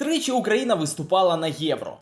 Тричі Україна виступала на євро.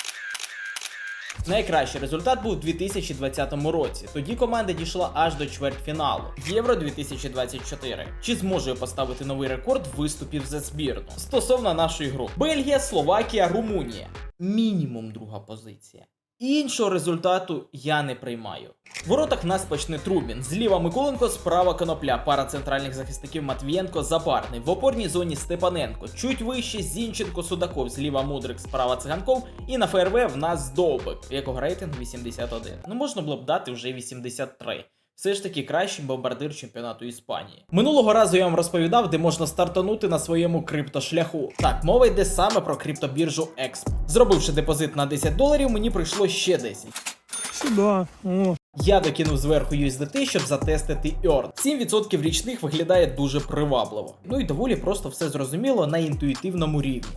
Найкращий результат був у 2020 році. Тоді команда дійшла аж до чвертьфіналу Євро 2024. Чи зможе поставити новий рекорд виступів за збірну? Стосовно нашої групи: Бельгія, Словакія, Румунія. Мінімум друга позиція. Іншого результату я не приймаю. В воротах нас почне Трубін. Зліва Миколенко, справа Конопля, пара центральних захисників Матвієнко, запарний. В опорній зоні Степаненко. Чуть вище Зінченко, Судаков, зліва Мудрик, справа Циганков. І на ФРВ в нас Довбик, якого рейтинг 81. Ну можна було б дати вже 83. Все ж таки кращий бомбардир чемпіонату Іспанії. Минулого разу я вам розповідав, де можна стартанути на своєму криптошляху. Так, мова йде саме про криптобіржу Expo. Зробивши депозит на 10 доларів, мені прийшло ще 10. Сюда. О. Я докинув зверху USDT, щоб затестити Earn. 7% річних виглядає дуже привабливо. Ну і доволі просто все зрозуміло на інтуїтивному рівні.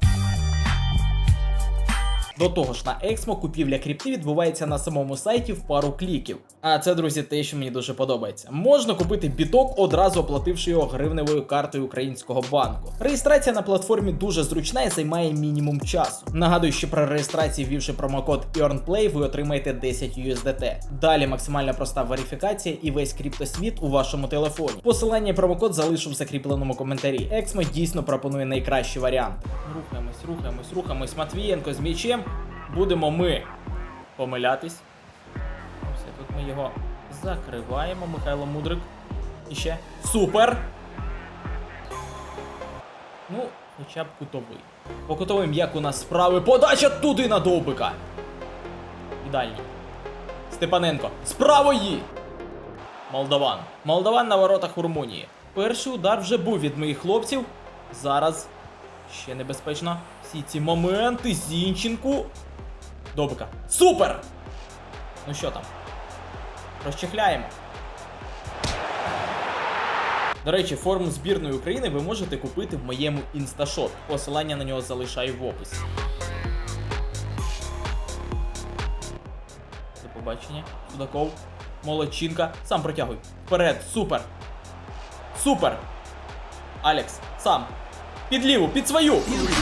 До того ж, на Exmo купівля крипти відбувається на самому сайті в пару кліків. А це, друзі, те, що мені дуже подобається. Можна купити біток, одразу оплативши його гривневою картою українського банку. Реєстрація на платформі дуже зручна і займає мінімум часу. Нагадую, що при реєстрації, ввівши промокод EarnPlay, ви отримаєте 10 USDT. Далі максимально проста верифікація і весь криптосвіт у вашому телефоні. Посилання і промокод залишу в закріпленому коментарі. Exmo дійсно пропонує найкращі варіанти. Рухаємось, рухаємось, рухаємось. Матвієнко з м'ячем. Будемо ми помилятись. Все, тут ми його закриваємо. Михайло Мудрик. І ще. Супер! Ну, хоча б кутовий. По кутовим як у нас справи. Подача туди на довбика. І дальній. Степаненко. З правої! Молдаван. Молдаван на воротах у. Перший удар вже був від моїх хлопців. Зараз ще небезпечно. Всі ці моменти. Зінченку. Добика. Супер! Ну що там? Розчехляємо. До речі, форму збірної України ви можете купити в моєму інсташоп. Посилання на нього залишаю в описі. До побачення. Судаков. Молодчинка. Сам протягуй. Вперед. Супер. Супер. Алекс. Сам. Під ліву, під свою.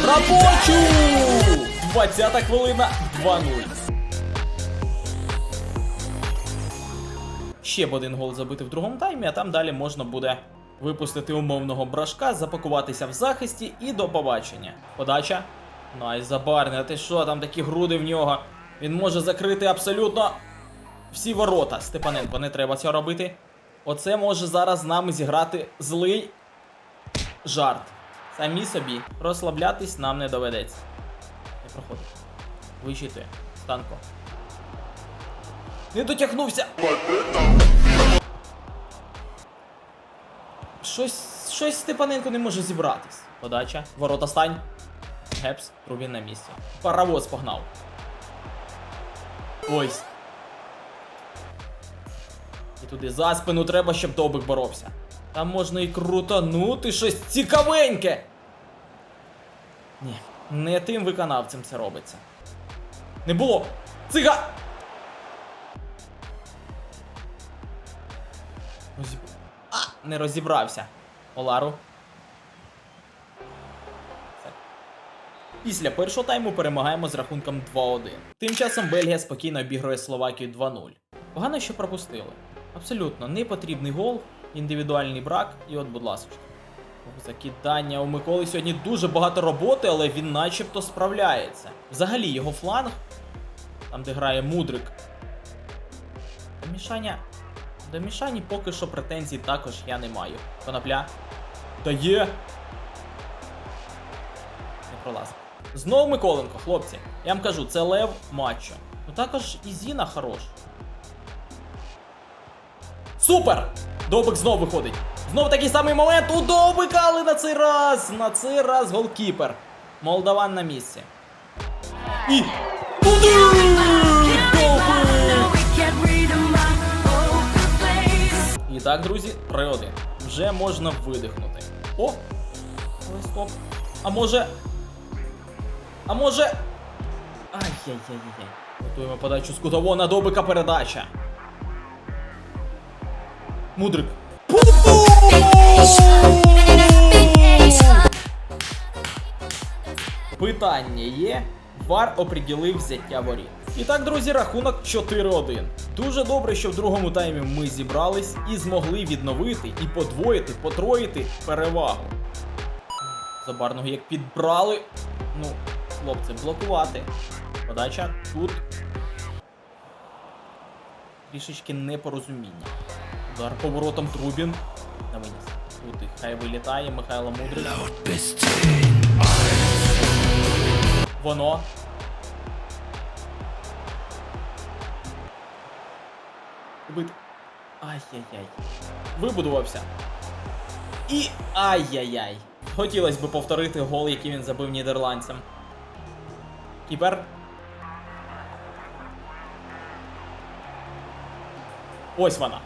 Робочу! 20 хвилина. 2-0. Ще б один гол забити в другому таймі, а там далі можна буде випустити умовного брашка, запакуватися в захисті і до побачення. Подача. Найс забарний, а ти що, там такі груди в нього. Він може закрити абсолютно всі ворота. Степаненко, не треба цього робити. Оце може зараз з нами зіграти злий жарт. Самі собі розслаблятись нам не доведеться. Не проходить. Вичитує. Станко. Не дотягнувся. Щось, щось Степаненко не може зібратись. Подача. Ворота стань. Гепс, Рубін на місці. Паровоз погнав. Ось. І туди за спину треба, щоб Довбик боровся. Там можна і крутанути щось цікавеньке. Ні, не тим виконавцем це робиться. Не було. Цига! Розіб... А, не розібрався. Олару. Після першого тайму перемагаємо з рахунком 2-1. Тим часом Бельгія спокійно обігрує Словакію 2-0. Погано, що пропустили. Абсолютно непотрібний гол, індивідуальний брак, і от, будь ласка. Закидання у Миколи сьогодні дуже багато роботи, але він начебто справляється. Взагалі, його фланг, там де грає Мудрик. До Мішаня. До Мішані поки що претензій також я не маю. Конопля. Дає. Не пролазить. Знову Миколенко, хлопці. Я вам кажу, це лев матчу. Ну також і Зіна хорош. Супер! Довбик знов виходить. Знов такий самий момент у Довбика, але на цей раз! На цей раз голкіпер. Молдаван на місці. І. Туди! І так, друзі, 3-1. Вже можна видихнути. О! Стоп. А може. А може. Ай-яй-яй-яй. Готуємо подачу з кутового на Довбика передача. Мудрик. Питання є. Вар оприділив взяття воріт. І так, друзі, рахунок 4-1. Дуже добре, що в другому таймі ми зібрались і змогли відновити і подвоїти, потроїти перевагу. Забарного як підбрали. Ну, хлопці, блокувати. Подача тут. Трішечки непорозуміння. Удар поворотом Трубін. На виніс. Тут і хай вилітає Михайло Мудрий. Воно. Убити. Ай-яй-яй. Вибудувався. І ай-яй-яй. Хотілося б повторити гол, який він забив нідерландцям. Кіпер. Ось вона.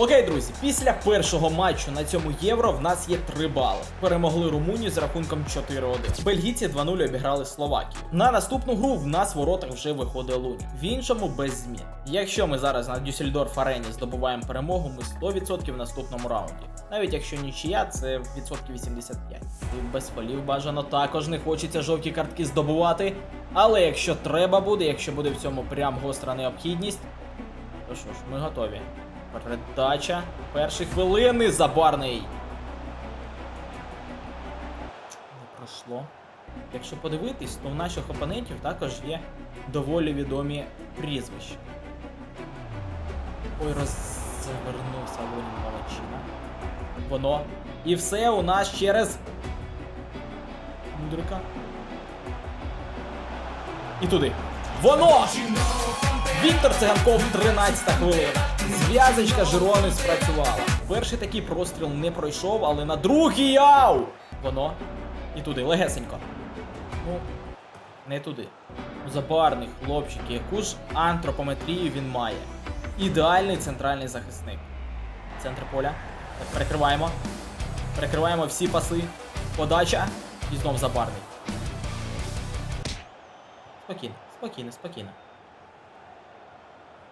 Окей, друзі, після першого матчу на цьому євро в нас є 3 бали. Перемогли Румунію з рахунком 4-1. Бельгійці 2-0 обіграли Словакію. На наступну гру в нас воротах вже виходить Луні. В іншому без змін. Якщо ми зараз на Дюссельдорф арені здобуваємо перемогу, ми 100% в наступному раунді. Навіть якщо нічия, це відсотків 85. І без фолів бажано також не хочеться жовті картки здобувати. Але якщо треба буде, якщо буде в цьому прям гостра необхідність, то що ж, ми готові. Передача. Перші хвилини забарний. Не пройшло. Якщо подивитись, то в наших опонентів також є доволі відомі прізвища. Ой, розвернувся Лунін Молодчина. Воно. І все у нас через. Мудрика. І туди. Воно! Віктор Циганков, 13 хвилина. Зв'язочка Жирони спрацювала. Перший такий простріл не пройшов, але на другий ау! Воно. І туди, легесенько. Ну, не туди. Забарний хлопчик, яку ж антропометрію він має. Ідеальний центральний захисник. Центр поля. Так, перекриваємо. Перекриваємо всі паси. Подача. І знов забарний. Спокійно, спокійно, спокійно.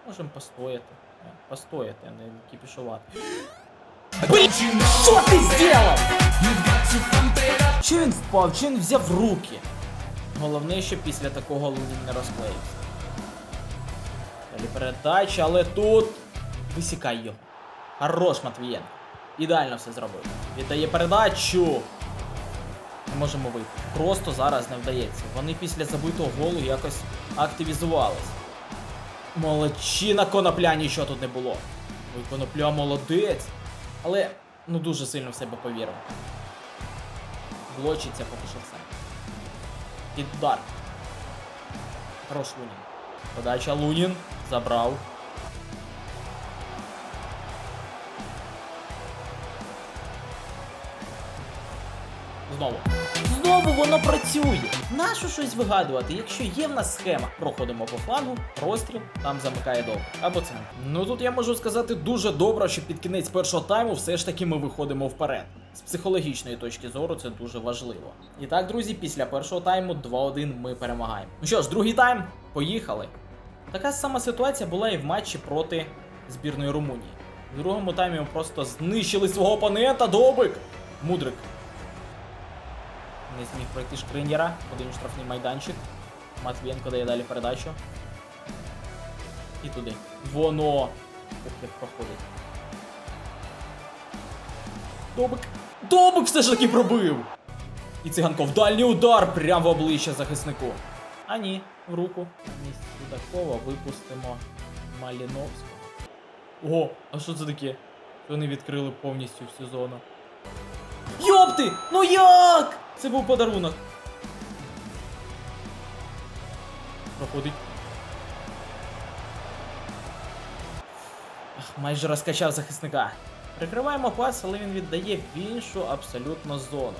Можемо постояти. Постояти, а не кіпішувати. Блін, що ти зробив? Чи він впав, чи він взяв руки? Головне, що після такого Лунін не розклеївся. Далі передача, але тут. Висікай його. Хорош, Матвієнко. Ідеально все зробив. Віддає передачу. Не можемо вийти. Просто зараз не вдається. Вони після забитого голу якось активізувались. Молодчина конопля, нічого тут не було. Ой, конопля молодець. Але ну дуже сильно в себе повірив. Блочиться поки що все. Під удар. Хорош Лунін. Подача Лунін. Забрав. Знову. Знову воно працює. Нащо щось вигадувати? Якщо є в нас схема, проходимо по флангу, розстріл, там замикає довго. Або це. Ну тут я можу сказати дуже добре, що під кінець першого тайму все ж таки ми виходимо вперед. З психологічної точки зору це дуже важливо. І так, друзі, після першого тайму 2-1 ми перемагаємо. Ну що ж, другий тайм, поїхали. Така сама ситуація була і в матчі проти збірної Румунії. В другому таймі ми просто знищили свого опонента, Добик! Мудрик не зміг пройти Шкринєра, один штрафний майданчик. Матвієнко дає далі передачу. І туди. Воно! Ох, як проходить. Добик. Добик все ж таки пробив! І циганков дальній удар прямо в обличчя захиснику. А ні, в руку. Місць Судакова випустимо Маліновського. Ого, а що це таке? Вони відкрили повністю всю зону. Йопти! Ну як? Це був подарунок. Проходить. Ах, майже розкачав захисника. Прикриваємо пас, але він віддає в іншу абсолютно зону.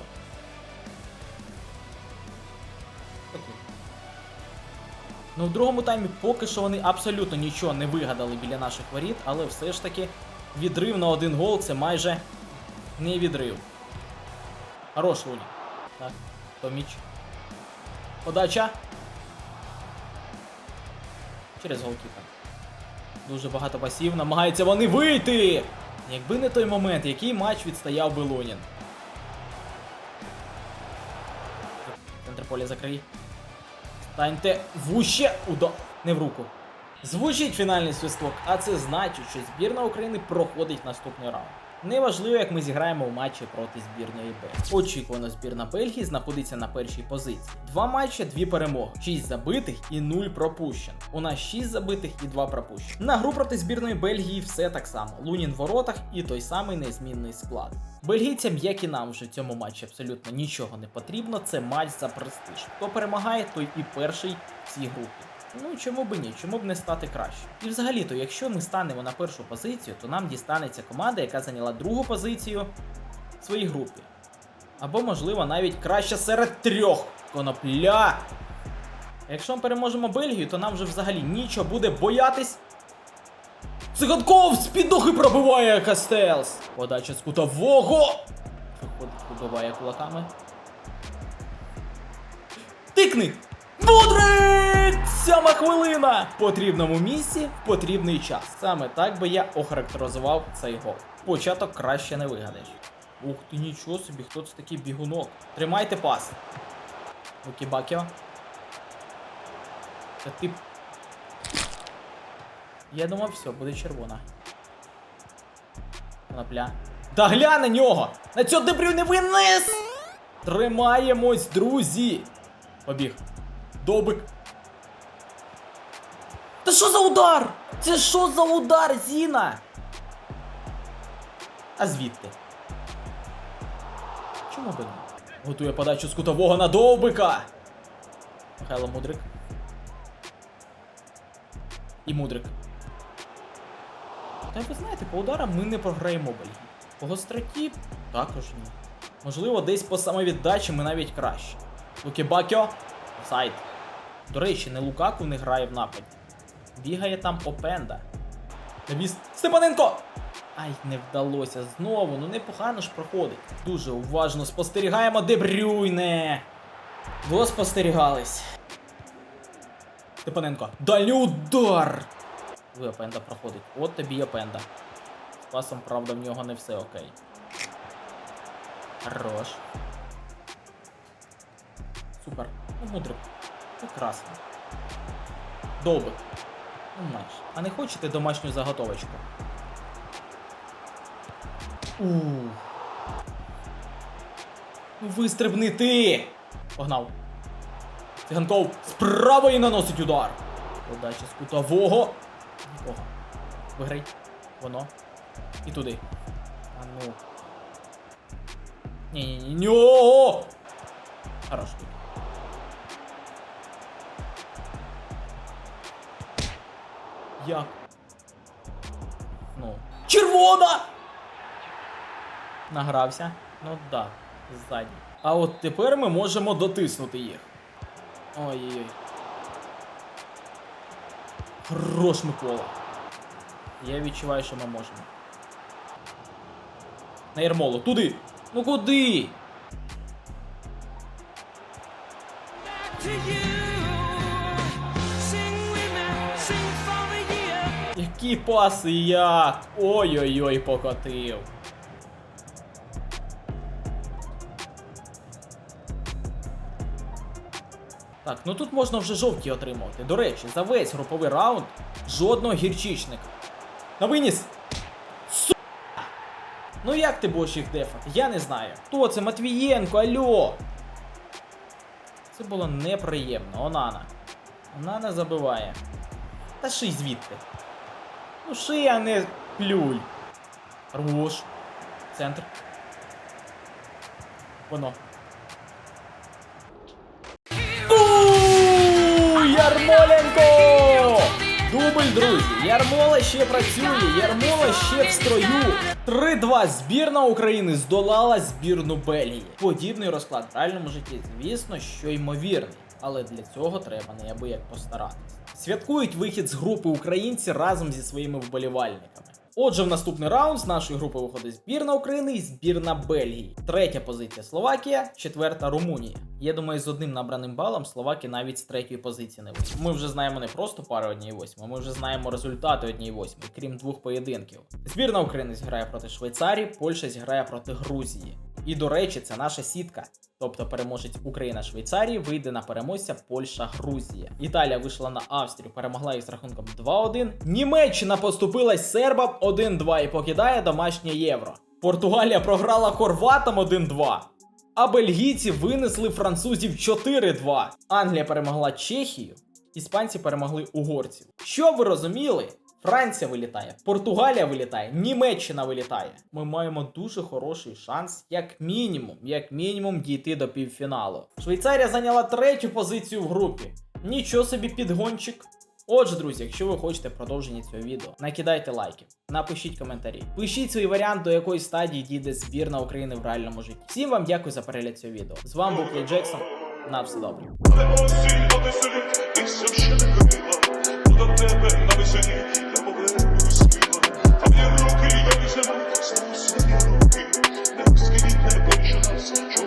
Ну, в другому таймі поки що вони абсолютно нічого не вигадали біля наших воріт, але все ж таки відрив на один гол це майже не відрив. Хорош Луні. Так, Томіч. Подача. Через голкіпер. Дуже багато пасів. Намагаються вони вийти! Якби не той момент, який матч відстояв би Лунін. Центр поля закрий. Станьте вуще! Уда... Не в руку. Звучить фінальний свисток, а це значить, що збірна України проходить наступний раунд. Неважливо, як ми зіграємо в матчі проти збірної Бельгії. Очікувано, збірна Бельгії знаходиться на першій позиції. Два матчі, дві перемоги, 6 забитих і 0 пропущених. У нас 6 забитих і 2 пропущених. На гру проти збірної Бельгії все так само. Лунін в воротах і той самий незмінний склад. Бельгійцям, як і нам вже в цьому матчі абсолютно нічого не потрібно. Це матч за престиж. Хто перемагає, той і перший в цій групі. Ну чому б ні, чому б не стати краще? І взагалі-то, якщо ми станемо на першу позицію, то нам дістанеться команда, яка зайняла другу позицію в своїй групі. Або, можливо, навіть краще серед трьох. Конопля. Якщо ми переможемо Бельгію, то нам вже взагалі нічого буде боятись. Циганков з підухи пробиває Кастелс. Подача з кутового. Виходить, кулаками. Тикни! Мудрик! Сьома хвилина! В потрібному місці в потрібний час. Саме так би я охарактеризував цей гол. Початок краще не вигадаєш. Ух ти нічого собі, хто це такий бігунок. Тримайте пас. Лукі Бакіо. Це ти. Я думав, все, буде червона. Конопля. Да глянь на нього! На цього дебрю не винес! Тримаємось, друзі! Побіг. Добик. Та що за удар? Це що за удар, Зіна? А звідти? Чому б ні? Готує подачу з кутового на довбика. Михайло Мудрик. І Мудрик. Та ви знаєте, по ударам ми не програємо Бельгії. По гостроті також ні. Можливо, десь по самовіддачі ми навіть краще. Луки Бакьо. Сайт. До речі, не Лукаку не грає в нападі. Бігає там Опенда. Навіс. Степаненко! Ай, не вдалося знову, ну непогано ж проходить. Дуже уважно спостерігаємо Дебрюйне. Бо спостерігались. Степаненко. Дальній удар! Ви Опенда проходить. От тобі Опенда. З пасом, правда, в нього не все окей. Хорош. Супер. Ну, мудрик. Прекрасно. Довбик. Майже. А не хочете домашню заготовочку? Ну вистрибни ти! Погнав. Циганков з правої наносить удар. Подача з кутового. Нікого. Виграй. Воно. І туди. А ну. Ні-ні-ні. Хорош. Награвся. Ну да, ззаді. А от тепер ми можемо дотиснути їх. Ой-ой-ой. Хорош Микола. Я відчуваю, що ми можемо. На Єрмолу, туди! Ну куди? Які паси як? Ой-ой-ой, покотив. Так, ну тут можна вже жовті отримувати. До речі, за весь груповий раунд жодного гірчичника. На виніс! Су... Ну як ти будеш їх дефати? Я не знаю. Хто це? Матвієнко, альо! Це було неприємно. Онана. Онана забиває. Та ший звідти. Ну ший, а не плюй. Руш. Центр. Воно. Ярмоленко! Дубль, друзі. Ярмола ще працює, Ярмола ще в строю. 3-2 збірна України здолала збірну Бельгії. Подібний розклад в реальному житті, звісно, що ймовірний. Але для цього треба неабияк постаратися. Святкують вихід з групи українці разом зі своїми вболівальниками. Отже, в наступний раунд з нашої групи виходить збірна України і збірна Бельгії. Третя позиція Словакія, четверта Румунія. Я думаю, з одним набраним балом Словаки навіть з третьої позиції не вийшли. Ми вже знаємо не просто пари однієї восьми, ми вже знаємо результати однієї восьми, крім двох поєдинків. Збірна України зіграє проти Швейцарії, Польща зіграє проти Грузії. І до речі, це наша сітка. Тобто переможець Україна Швейцарії вийде на переможця Польща Грузія. Італія вийшла на Австрію, перемогла їх з рахунком 2-1. Німеччина поступилась сербам 1-2 і покидає домашнє євро. Португалія програла хорватам 1-2. А бельгійці винесли французів 4-2. Англія перемогла Чехію, іспанці перемогли угорців. Що ви розуміли? Франція вилітає, Португалія вилітає, Німеччина вилітає. Ми маємо дуже хороший шанс, як мінімум, як мінімум, дійти до півфіналу. Швейцарія зайняла третю позицію в групі. Нічого собі підгончик. Отже, друзі, якщо ви хочете продовження цього відео, накидайте лайки, напишіть коментарі, пишіть свій варіант, до якої стадії дійде збірна України в реальному житті. Всім вам дякую за перегляд цього відео. З вами був Клей Джексон. На все добре. Тебе на веселі,